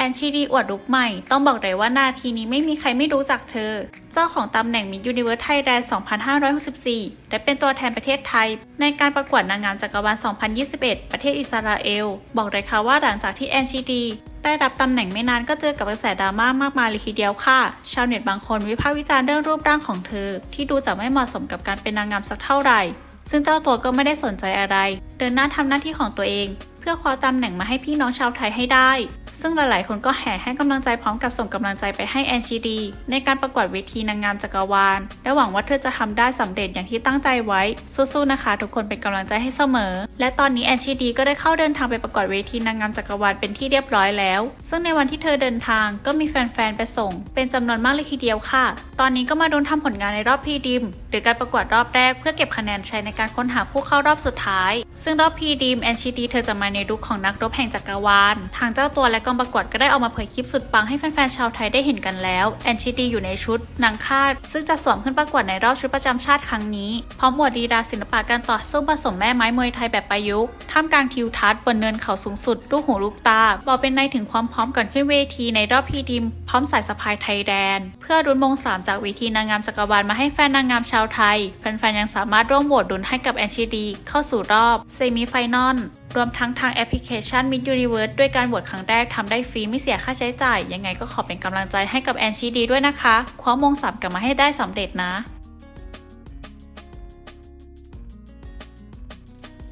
แอนชีดีอวดลุกใหม่ ต้องบอกเลยว่านาทีนี้ไม่มีใครไม่รู้จักเธอ เจ้าของตำแหน่งมิ s ยูนิเวิร์สไทยแลนด์ 2564 และเป็นตัวแทนประเทศไทย ในการประกวดนางงามจักรวาล 2021 ประเทศอิสราเอล บอกเลยค่ะว่าหลังจากที่แอนชีดีได้รับตำแหน่งไม่นานก็เจอกับกระแสดราม่ามากมายเลยทีเดียวค่ะ ชาวเน็ตบางคนวิพากษ์วิจารณ์เรื่องรูปร่างของเธอ ที่ดูจะไม่เหมาะสมกับการเป็นนางงามสักเท่าไหร่ ซึ่งเจ้าตัวก็ไม่ได้สนใจอะไร เดินหน้าทำหน้าที่ของตัวเอง เพื่อคว้าตำแหน่งมาให้พี่น้องชาวไทยให้ได้ ซึ่งหลายๆ คนก็แห่ให้กำลังใจพร้อมกับส่งกำลังใจไปให้แอนชีดีในการประกวดเวทีนางงามจักรวาล และหวังว่าเธอจะทำได้สำเร็จอย่างที่ตั้งใจไว้ สู้ๆนะคะ ทุกคนเป็นกำลังใจให้เสมอ และตอนนี้แอนชีดีก็ได้เข้าเดินทางไปประกวดเวทีนางงามจักรวาลเป็นที่เรียบร้อยแล้ว ซึ่งในวันที่เธอเดินทางก็มีแฟนๆไปส่ง เป็นจำนวนมากเลยทีเดียวค่ะ ตอนนี้ก็มาดูทำผลงานในรอบพีดิมหรือการประกวดรอบแรกเพื่อเก็บคะแนนใช้ในการค้นหาผู้เข้ารอบสุดท้าย ซึ่งรอบพีดิมแอนชีดีเธอจะมาในลุคของนักรบแห่งจักรวาลทางเจ้าตัวและกองประกวดก็ได้ออกมาเผยคลิปสุดปังให้แฟนๆชาวไทยได้เห็นกันแล้วแอนชีดีอยู่ในชุดนางคาด ซึ่งจะสวมขึ้นประกวดในรอบชุดประจำชาติครั้งนี้พร้อมบวดดีดาศิลปะการต่อสู้ผสมแม่ไม้มวยไทยแบบประยุกต์ท่ามกลางทิวทัศน์บนเนินเขาสูงสุดลูกหูลูกตาบอกเป็นในถึงความพร้อมก่อนขึ้นเวทีในรอบพีดิม พร้อมสายสะพายไทยแดน เพื่อรุ้นมงสามจากเวทีนางงามจักรวาลมาให้แฟนนางงามชาวไทยแฟนๆยังสามารถร่วมโหวตดุนให้กับแอนชีดีเข้าสู่รอบเซมิไฟนอล รวมทั้งทางแอปพลิเคชัน Mid Universe ด้วยการโหวตครั้งแรกทำได้ฟรีไม่เสียค่าใช้จ่าย ยังไงก็ขอเป็นกำลังใจให้กับแอนชีดีด้วยนะคะคว้ามงสามกลับมาให้ได้สำเร็จนะ